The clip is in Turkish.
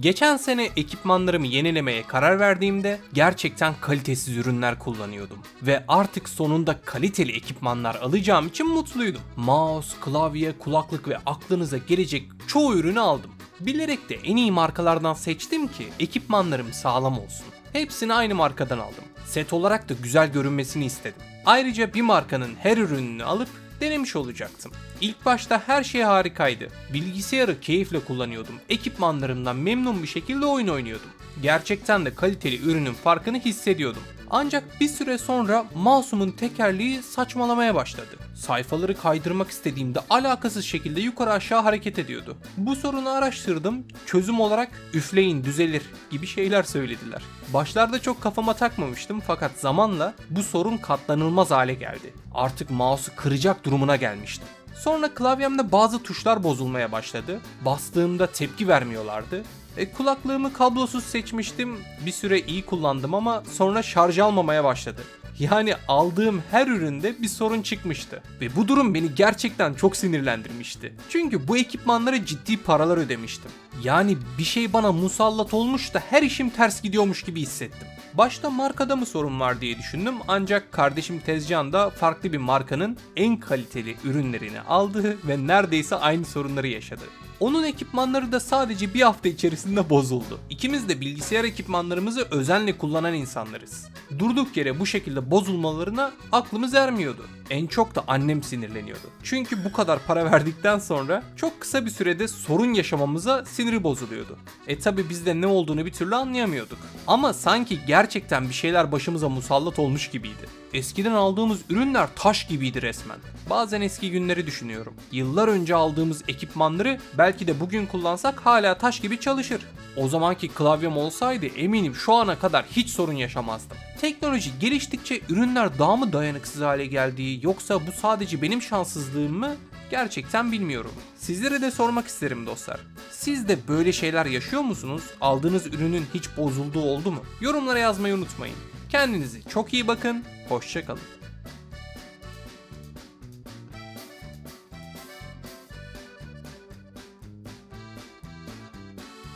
Geçen sene ekipmanlarımı yenilemeye karar verdiğimde gerçekten kalitesiz ürünler kullanıyordum. Ve artık sonunda kaliteli ekipmanlar alacağım için mutluydum. Mouse, klavye, kulaklık ve aklınıza gelecek çoğu ürünü aldım. Bilerek de en iyi markalardan seçtim ki ekipmanlarım sağlam olsun. Hepsini aynı markadan aldım. Set olarak da güzel görünmesini istedim. Ayrıca bir markanın her ürününü alıp denemiş olacaktım. İlk başta her şey harikaydı. Bilgisayarı keyifle kullanıyordum. Ekipmanlarımdan memnun bir şekilde oyun oynuyordum. Gerçekten de kaliteli ürünün farkını hissediyordum. Ancak bir süre sonra mouse'umun tekerleği saçmalamaya başladı. Sayfaları kaydırmak istediğimde alakasız şekilde yukarı aşağı hareket ediyordu. Bu sorunu araştırdım. Çözüm olarak üfleyin düzelir gibi şeyler söylediler. Başlarda çok kafama takmamıştım fakat zamanla bu sorun katlanılmaz hale geldi. Artık mouse'u kıracak durumuna gelmiştim. Sonra klavyemde bazı tuşlar bozulmaya başladı. Bastığımda tepki vermiyorlardı. E, kulaklığımı kablosuz seçmiştim. Bir süre iyi kullandım ama sonra şarj almamaya başladı. Yani aldığım her üründe bir sorun çıkmıştı. Ve bu durum beni gerçekten çok sinirlendirmişti. Çünkü bu ekipmanlara ciddi paralar ödemiştim. Yani bir şey bana musallat olmuş da her işim ters gidiyormuş gibi hissettim. Başta markada mı sorun var diye düşündüm ancak kardeşim Tezcan da farklı bir markanın en kaliteli ürünlerini aldı ve neredeyse aynı sorunları yaşadı. Onun ekipmanları da sadece bir hafta içerisinde bozuldu. İkimiz de bilgisayar ekipmanlarımızı özenle kullanan insanlarız. Durduk yere bu şekilde bozulmalarına aklımız ermiyordu. En çok da annem sinirleniyordu. Çünkü bu kadar para verdikten sonra çok kısa bir sürede sorun yaşamamıza siniri bozuluyordu. E tabi biz de ne olduğunu bir türlü anlayamıyorduk. Ama sanki gerçekten bir şeyler başımıza musallat olmuş gibiydi. Eskiden aldığımız ürünler taş gibiydi resmen. Bazen eski günleri düşünüyorum. Yıllar önce aldığımız ekipmanları belki de bugün kullansak hala taş gibi çalışır. O zamanki klavyem olsaydı eminim şu ana kadar hiç sorun yaşamazdım. Teknoloji geliştikçe ürünler daha mı dayanıksız hale geldi yoksa bu sadece benim şanssızlığım mı? Gerçekten bilmiyorum. Sizlere de sormak isterim dostlar. Siz de böyle şeyler yaşıyor musunuz? Aldığınız ürünün hiç bozulduğu oldu mu? Yorumlara yazmayı unutmayın. Kendinize çok iyi bakın. Hoşçakalın.